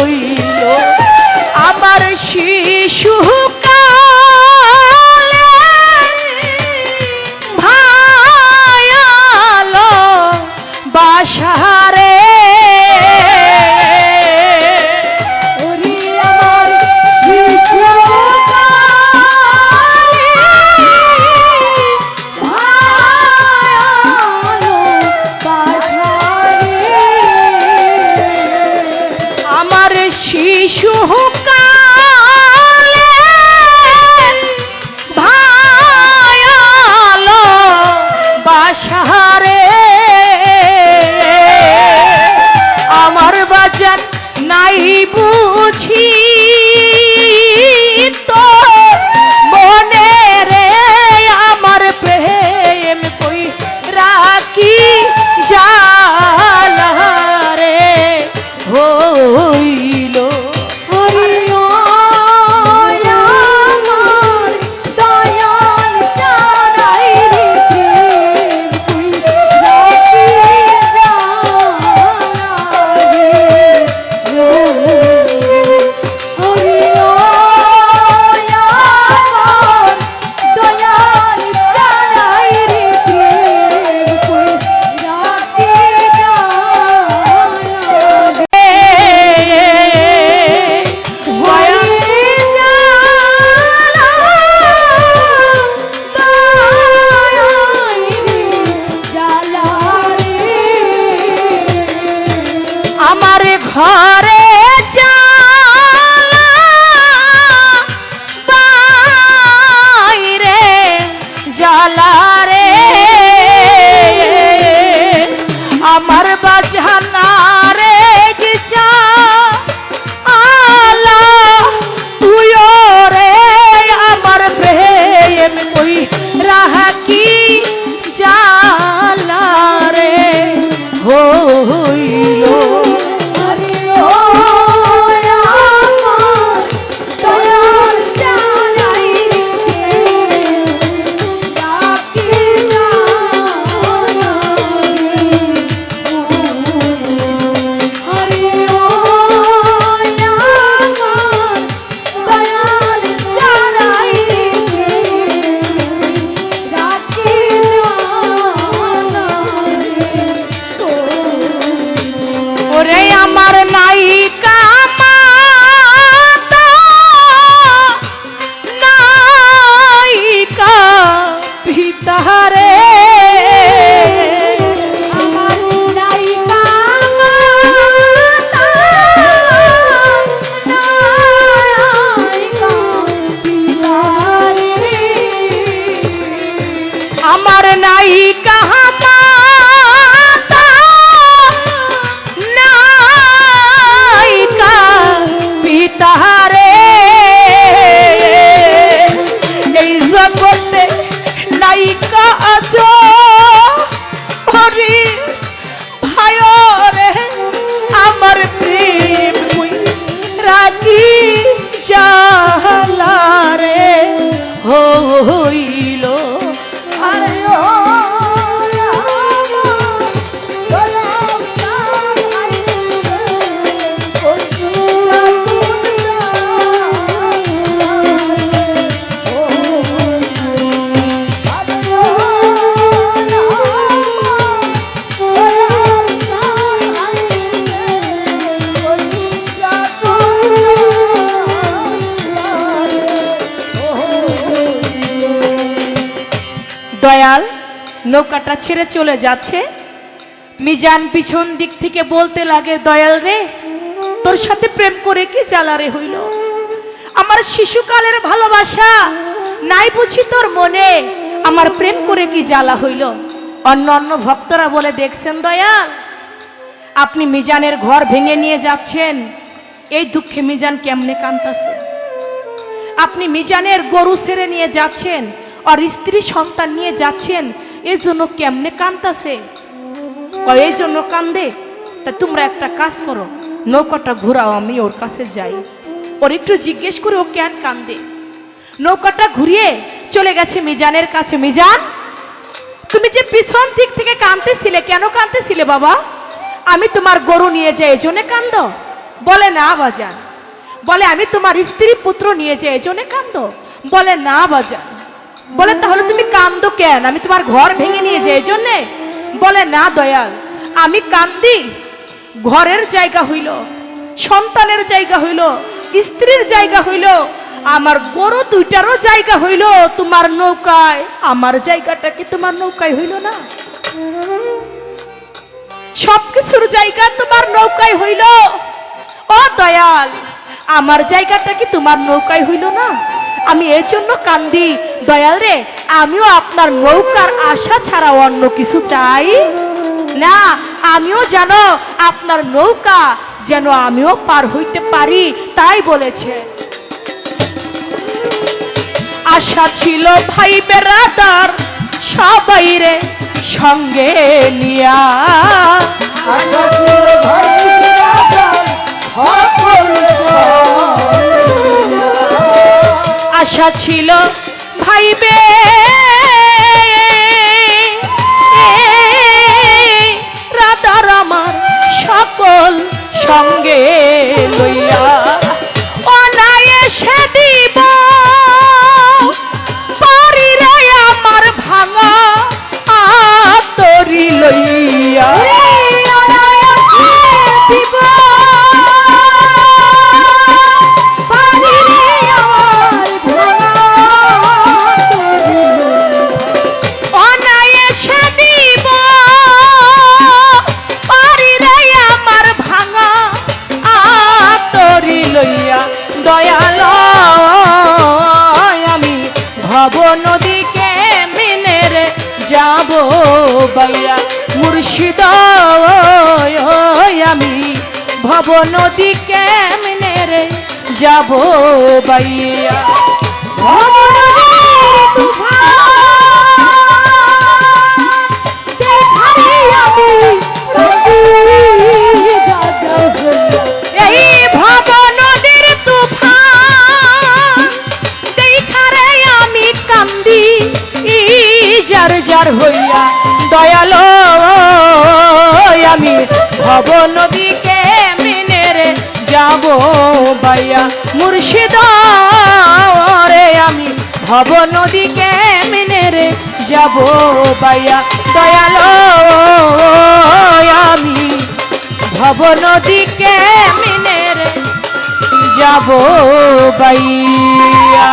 হইল। আমার শিশু জ্বালা দয়াল, নৌকাটা ছেড়ে চলে যাচ্ছে। মিজান পিছন দিক থেকে বলতে লাগে, দয়াল রে, তোর সাথে প্রেম করে কি জ্বালারে হইল? আমার শিশুকালের ভালোবাসা, নাই বুঝি তোর মনে, আমার প্রেম করে কি জ্বালা হইল? অন্য অন্য ভক্তরা বলে, দেখছেন দয়াল, আপনি মিজানের ঘর ভেঙে নিয়ে যাচ্ছেন। এই দুঃখে মিজান কেমনে কান্তাছে আপনি মিজানের গরু ছেড়ে নিয়ে যাচ্ছেন। আর স্ত্রী সন্তান নিয়ে যাচ্ছেন, এই জন্য কেমনে কান্দাছে? এই জন্য কান্দে? তা তোমরা একটা কাজ করো, নৌকাটা ঘুরাও, আমি ওর কাছে যাই। ওর একটু জিজ্ঞেস করে ও কেন কান্দে? নৌকাটা ঘুরিয়ে চলে গেছে মিজানের কাছে। মিজান, তুমি যে পিছন দিক থেকে কাঁদতেছিলে, কেন কাঁদতেছিলে বাবা? আমি তোমার গরু নিয়ে যাই এজন্য কান্দ। বলে না বাজান। বলে, আমি তোমার স্ত্রী পুত্র নিয়ে যাই এজন্য কান্দ। বলে না বাজান। বলে, তাহলে তুমি কান্দো কেন? আমি তোমার ঘর ভেঙে নিয়ে যাই এজন্যে বলে, না দয়াল, আমি কান্দি ঘরের জায়গা হইল, সন্তানের জায়গা হইল, স্ত্রীর জায়গা হইল, আমার গরু দুইটারও জায়গা হইল, তোমার নৌকায়, আমার জায়গাটা কি তোমার নৌকায় হইল না? সবকিছুর জায়গা তোমার নৌকায় হইল। ও দয়াল, আমার জায়গাটা কি তোমার নৌকায় হইল না? আমি এই জন্য কান্দি দয়াল রে আমিও আপনার নৌকার আশা ছাড়া অন্য কিছু চাই? না আমিও জানো আপনার নৌকা যেন আমিও পার হইতে পারি তাই বলেছে। আশা ছিল ভাই বেড়াদার সবাই রে সঙ্গে নিয়া। আশা ছিল ভাই আশা ছিল ভাইবে রাতার আমার সকল সঙ্গে লইয়া বাইয়া মুর্শিদ আমি ভব নদীকে মিনেরে যাব বাইয়া? ভব যার হইয়া দয়াল আমি ভব নদীকে মিনেরে যাব বাইয়া মুর্শিদ রে আমি ভব নদীকে মিনেরে যাব বাইয়া দয়াল আমি ভব নদীকে মিনেরে যাব বাইয়া